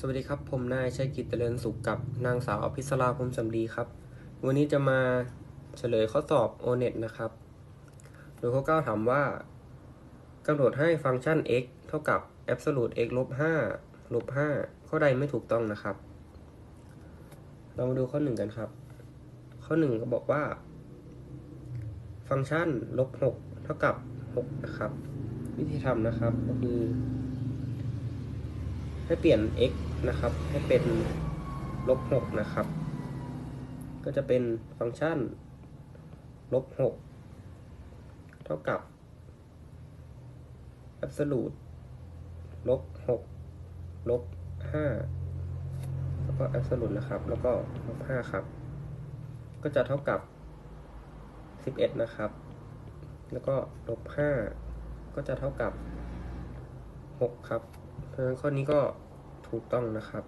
สวัสดีครับ ผมนายชัยกิจเจริญสุขกับนางสาวอภิสราพรมสำลีครับ วันนี้จะมาเฉลยข้อสอบ o n e t นะครับ โดยข้อ 9 ถามว่ากำหนดให้ฟังก์ชัน x เท่ากับ absolute x ลบ5ลบ5ข้อใดไม่ถูกต้องนะครับ เรามาดูข้อ 1 กันครับ ข้อ 1 ก็บอกว่า ฟังก์ชันลบ6เท่ากับ6นะครับ วิธีทำนะครับก็คือ ให้เปลี่ยน x นะครับ ให้เป็นลบ6นะครับ ก็จะเป็นฟังก์ชันลบ6เท่ากับ absolute ลบ6ลบ5แล้วก็ absolute นะครับ แล้วก็ลบ5ครับ ก็จะเท่ากับ 11 นะครับ แล้วก็ลบ5ก็จะเท่ากับ 6 ครับเพราะฉะนั้นข้อนี้ก็ ถูกต้องนะครับ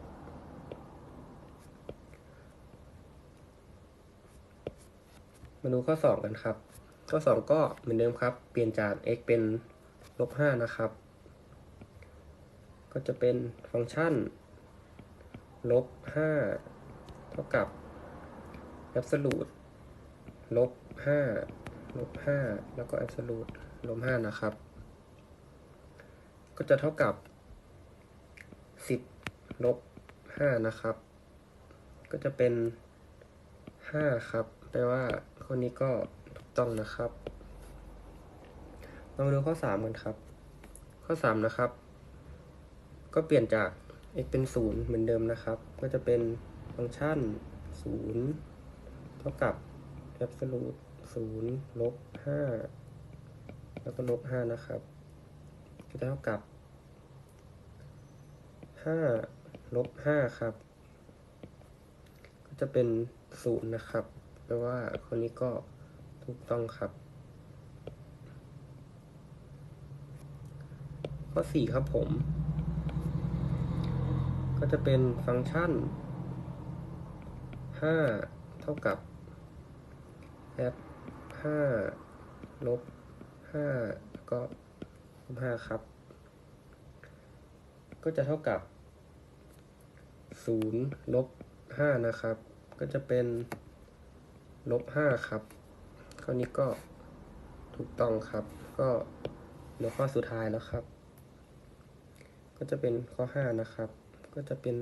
มาดูข้อ 2 กันครับ ข้อ 2 ก็เหมือนเดิมครับ เปลี่ยนจาก x เป็นลบ5นะครับ ก็จะเป็นฟังก์ชันลบ5เท่ากับ absolute ลบ5ลบ5แล้วก็ absolute ลบ5นะครับ ก็จะเท่ากับ 10ลบ5นะครับ ก็จะเป็น5ครับ แปลว่าข้อนี้ก็ถูกต้องนะครับเรามาดูข้อ3กันครับ ข้อ3นะครับ ก็เปลี่ยนจาก x เป็น0เหมือนเดิมนะครับ ก็จะเป็นฟังก์ชัน0เท่ากับ absolute 0ลบ5แล้วก็ลบ5นะครับ ก็จะเท่ากับ ห้าลบห้าครับ ก็จะเป็นศูนย์นะครับแปลว่าคนนี้ก็ถูกต้องครับ ข้อสี่ครับผม ก็จะเป็นฟังก์ชันห้าเท่ากับแอปห้าลบห้าก็ลบห้าครับ ก็จะเท่ากับ ศูนย์ลบห้านะครับ ก็จะเป็นลบห้าครับ ข้อนี้ก็ถูกต้องครับ ก็เหลือข้อสุดท้ายแล้วครับ ก็จะเป็นข้อห้านะครับ ก็จะเป็น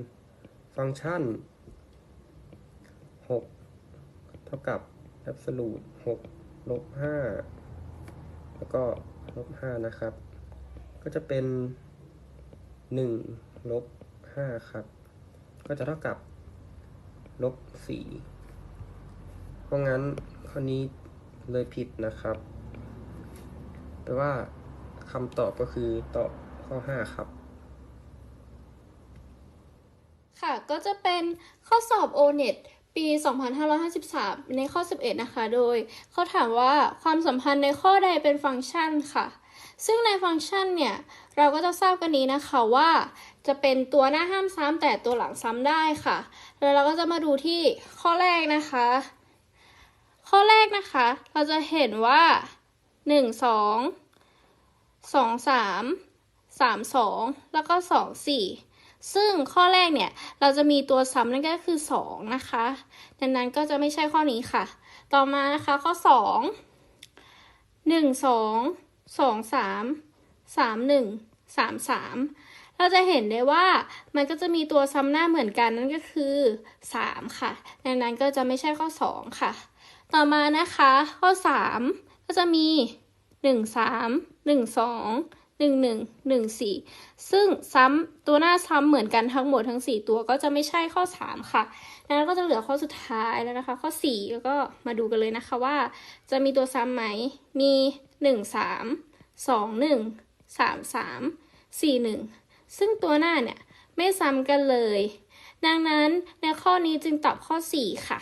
ฟังก์ชันหกเท่ากับ absolute หกลบห้าแล้วก็ลบห้านะครับ ก็จะเป็นหนึ่งลบห้าครับ ก็จะเท่ากับลบสี่เพราะงั้นข้อนี้เลยผิดนะครับแปลว่าคำตอบก็คือตอบข้อห้าครับ ค่ะก็จะเป็นข้อสอบ O-NET ปี 2553 ในข้อ 11 นะคะ โดยเขาถามว่าความสัมพันธ์ในข้อใดเป็นฟังก์ชันค่ะ ซึ่งในฟังก์ชันเนี่ย เราก็จะทราบกันนี้นะคะว่าจะเป็นตัวหน้าห้ามซ้ำแต่ตัวหลังซ้ำได้ค่ะ แล้วเราก็จะมาดูที่ข้อแรกนะคะ ข้อแรกนะคะ เราจะเห็นว่า 1 2 2 3 3 2 แล้วก็ 2 4 ซึ่งข้อแรกเนี่ย เราจะมีตัวซ้ำนั่นก็คือ 2 นะคะ ดังนั้นก็จะไม่ใช่ข้อนี้ค่ะ ต่อมานะคะข้อ 2 1 2 2 3 3 1 3 3เราจะเห็นได้ว่ามันก็จะมีตัวซ้ำหน้าเหมือนกันนั่นก็คือ3ค่ะ ดังนั้นก็จะไม่ใช่ข้อ2ค่ะ ต่อมานะคะ ข้อ3ก็จะมี1 3 1 2 1 1 1 4ซึ่งซ้ำตัวหน้าซ้ำเหมือนกันทั้งหมดทั้ง4ตัวก็จะไม่ใช่ข้อ3ค่ะดังนั้นก็จะเหลือข้อสุดท้ายแล้วนะคะ ข้อ4แล้วก็มาดูกันเลยนะคะว่า จะมีตัวซ้ำไหมมี1 3 2 1 3 3 4 1 ซึ่งตัวหน้าเนี่ย ไม่ซ้ำกันเลย ดังนั้นในข้อนี้จึงตอบข้อ 4 ค่ะ